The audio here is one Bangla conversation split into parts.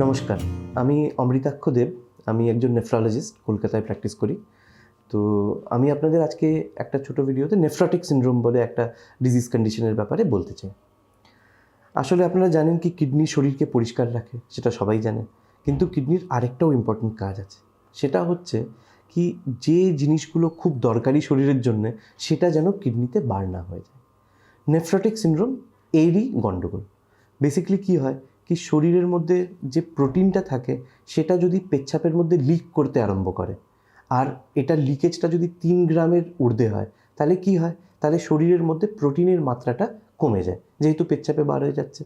নমস্কার, আমি অমৃতাক্ষ দেব, আমি একজন নেফ্রোলজিস্ট কলকাতায় প্র্যাকটিস করি। তো আমি আপনাদের আজকে একটা ছোট ভিডিওতে নেফ্রোটিক সিনড্রোম বলে একটা ডিজিজ কন্ডিশনের ব্যাপারে বলতে চাই। আসলে আপনারা জানেন কি কিডনি শরীরকে পরিষ্কার রাখে, সেটা সবাই জানে, কিন্তু কিডনির আরেকটাও ইম্পর্টেন্ট কাজ আছে। সেটা হচ্ছে কি যে জিনিসগুলো খুব দরকারি শরীরের জন্য, সেটা যেন কিডনিতে বার না হয়ে যায়। নেফ্রোটিক সিনড্রোম এরই গণ্ডগোল বেসিক্যালি কী হয় কি শরীরের মধ্যে যে প্রোটিনটা থাকে, সেটা যদি পেচ্ছাপের মধ্যে লিক করতে আরম্ভ করে, আর এটার লিকেজটা যদি তিন গ্রামের ঊর্ধ্বে হয়, তাহলে কি হয়? তাহলে শরীরের মধ্যে প্রোটিনের মাত্রাটা কমে যায়, যেহেতু পেচ্ছাপে বার হয়ে যাচ্ছে।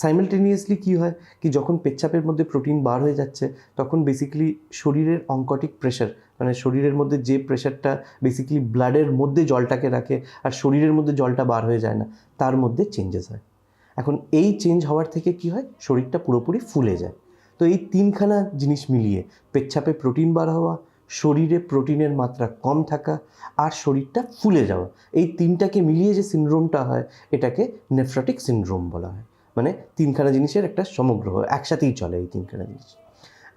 সাইমেলটেনিয়াসলি কী হয়? কি যখন পেচ্ছাপের মধ্যে প্রোটিন বার হয়ে যাচ্ছে, তখন বেসিক্যালি শরীরের অঙ্কটিক প্রেশার মানে শরীরের মধ্যে যে প্রেশারটা বেসিক্যালি ব্লাডের মধ্যে জলটাকে রাখে, আর শরীরের মধ্যে জলটা বার হয়ে যায় না, তার মধ্যে চেঞ্জেস হয়। এখন এই চেঞ্জ হওয়ার থেকে কি হয়? শরীরটা পুরোপুরি ফুলে যায়। তো এই তিনখানা জিনিস মিলিয়ে পেচ্ছাপে প্রোটিন বার হওয়া, শরীরে প্রোটিনের মাত্রা কম থাকা আর শরীরটা ফুলে যাওয়া। এই তিনটাকে মিলিয়ে যে সিনড্রোমটা হয়, এটাকে নেফ্রোটিক সিনড্রোম বলা হয়। মানে তিনখানা জিনিসের একটা সমগ্র একসাথেই চলে এই তিনখানা জিনিস।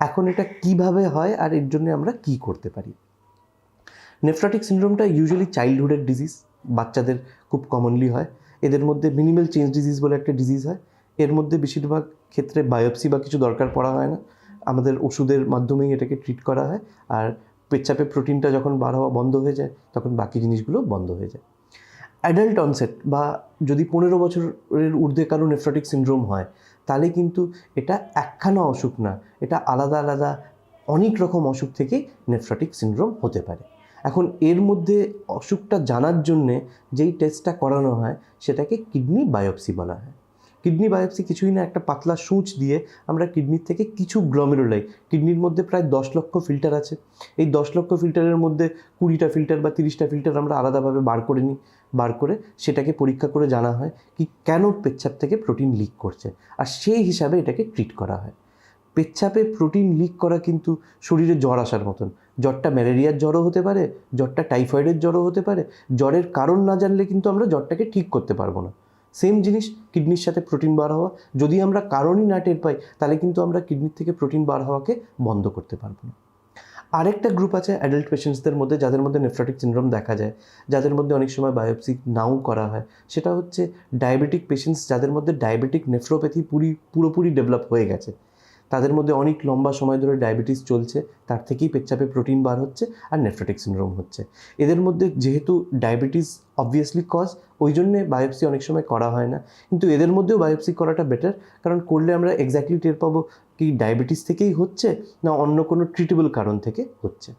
এখন এটা কীভাবে হয় আর এর জন্য আমরা কি করতে পারি? নেফ্রোটিক সিনড্রোমটা ইউজুয়ালি চাইল্ডহুডের ডিজিজ বাচ্চাদের খুব কমনলি হয়। এদের মধ্যে মিনিমাল চেঞ্জ ডিজিজ বলে একটা ডিজিজ হয়। এর মধ্যে বেশিরভাগ ক্ষেত্রে বায়োপসি বা কিছু দরকার পড়া হয় না। আমাদের ওষুধের মাধ্যমেই এটাকে ট্রিট করা হয়। আর পেচ্ছাপে প্রোটিনটা যখন বার হওয়া বন্ধ হয়ে যায়, তখন বাকি জিনিসগুলো বন্ধ হয়ে যায়। অ্যাডাল্ট অনসেট বা যদি পনেরো বছরের ঊর্ধ্বে কারও নেফ্রোটিক সিনড্রোম হয়, তাহলে কিন্তু এটা একখানা অসুখ না, এটা আলাদা আলাদা অনেক রকম অসুখ থেকে নেফ্রোটিক সিনড্রোম হতে পারে। এখন এর মধ্যে অসুখটা জানার জন্যে যেই টেস্টটা করানো হয়, সেটাকে কিডনি বায়োপসি বলা হয়। কিডনি বায়োপসি কিছুই না, একটা পাতলা সূচ দিয়ে আমরা কিডনির থেকে কিছু গ্লমেরুলাই কিডনির মধ্যে প্রায় দশ লক্ষ ফিল্টার আছে। এই দশ লক্ষ ফিল্টারের মধ্যে কুড়িটা ফিল্টার বা তিরিশটা ফিল্টার আমরা আলাদাভাবে বার করে নিই। বার করে সেটাকে পরীক্ষা করে জানা হয় কি কেন পেচ্ছাপ থেকে প্রোটিন লিক করছে। আর সেই হিসাবে এটাকে ট্রিট করা হয়। পেচ্ছাপে প্রোটিন লিক করা কিন্তু শরীরে জ্বর আসার মতন। জ্বরটা ম্যালেরিয়ার জ্বরও হতে পারে, জ্বরটা টাইফয়েডের জ্বরও হতে পারে। জ্বরের কারণ না জানলে কিন্তু আমরা জ্বরটাকে ঠিক করতে পারব না। সেম জিনিস কিডনির সাথে প্রোটিন বার হওয়া, যদি আমরা কারণই না টের পাই, তাহলে কিন্তু আমরা কিডনির থেকে প্রোটিন বার হওয়াকে বন্ধ করতে পারব না। আরেকটা গ্রুপ আছে অ্যাডাল্ট পেশেন্টসদের মধ্যে, যাদের মধ্যে নেফ্রোটিক সিনড্রোম দেখা যায়, যাদের মধ্যে অনেক সময় বায়োপসি নাও করা হয়। সেটা হচ্ছে ডায়াবেটিক পেশেন্টস, যাদের মধ্যে ডায়াবেটিক নেফ্রোপ্যাথি পুরি, পুরোপুরি ডেভেলপ হয়ে গেছে। তাদের মধ্যে অনেক লম্বা সময় ধরে ডায়াবেটিস চলছে, তার থেকেই পেচ্ছাপে প্রোটিন বার হচ্ছে আর নেফ্রোটিক সিনড্রোম হচ্ছে। এদের মধ্যে যেহেতু ডায়াবেটিস অবভিয়াসলি কজ ওই জন্যে বায়োপসি অনেক সময় করা হয় না। কিন্তু এদের মধ্যেও বায়োপসি করাটা বেটার কারণ করলে আমরা এক্স্যাক্টলি টের পাবো কি ডায়াবেটিস থেকেই হচ্ছে না অন্য কোনো ট্রিটেবল কারণ থেকে হচ্ছে।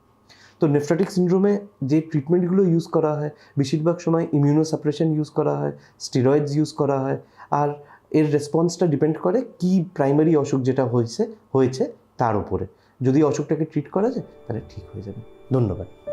তো নেফ্রোটিক সিনড্রোমে যে ট্রিটমেন্টগুলো ইউজ করা হয়, বেশিরভাগ সময় ইমিউনোসাপ্রেশন ইউজ করা হয় স্টিরয়েডস ইউজ করা হয়, আর এর রেসপন্সটা ডিপেন্ড করে কি প্রাইমারি অসুখ যেটা হয়েছে হয়েছে তার উপরে। যদি অসুখটাকে ট্রিট করা যায়, তাহলে ঠিক হয়ে যাবে। ধন্যবাদ।